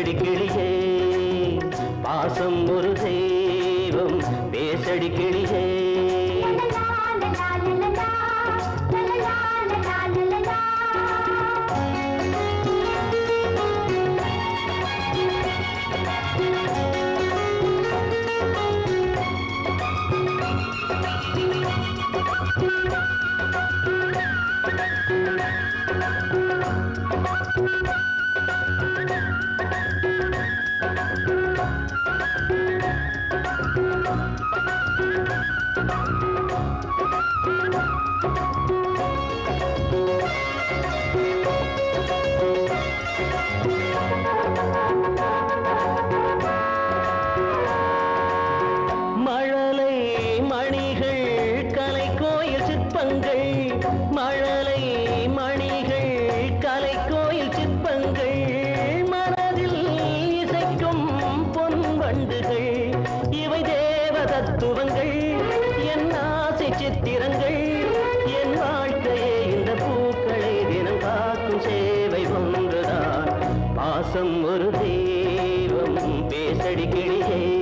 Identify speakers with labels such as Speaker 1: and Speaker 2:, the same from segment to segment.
Speaker 1: பேசடி கிளியே பாசம் ஒரு தெய்வம் பேசடி கிளியே தத்துவங்கள் என் ஆசை சித்திரங்கள் என் வாழ்க்கையே இந்த பூக்களை தினம் காக்கும் சேவை ஒன்றுதான். பாசம் ஒரு தெய்வம் பேசடி கிளியே.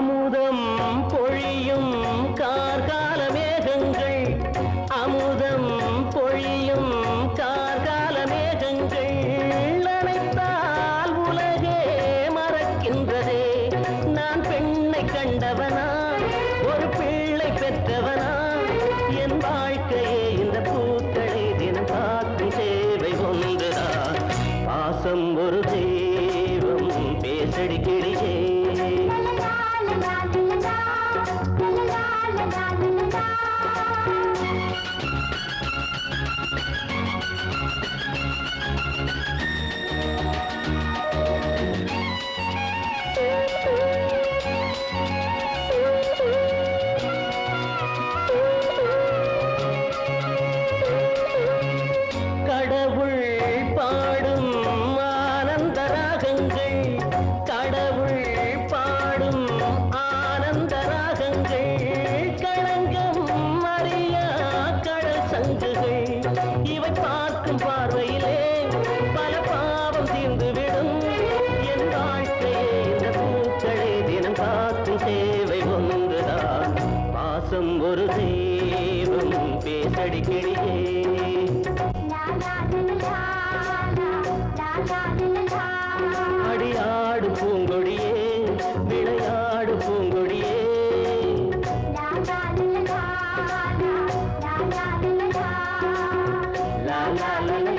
Speaker 1: அமுதம் பொழியும் கார்கால மேகங்கள். அமுதம் பொழியும் கார்கால மேகங்கள். நினைத்தால் உலகே மறக்கின்றதே. நான் பெண்ணை கண்டவனா? ஒரு பிள்ளை பெற்றவனா? என் வாழ்க்கையே இந்த பூக்களை தினம் பார்க்கும் சேவை ஒன்றுதான் பாசம் ஒரு கிளியே அடியாடு பூங்கொடியே விளையாடு பூங்கொடியே. லா லா லா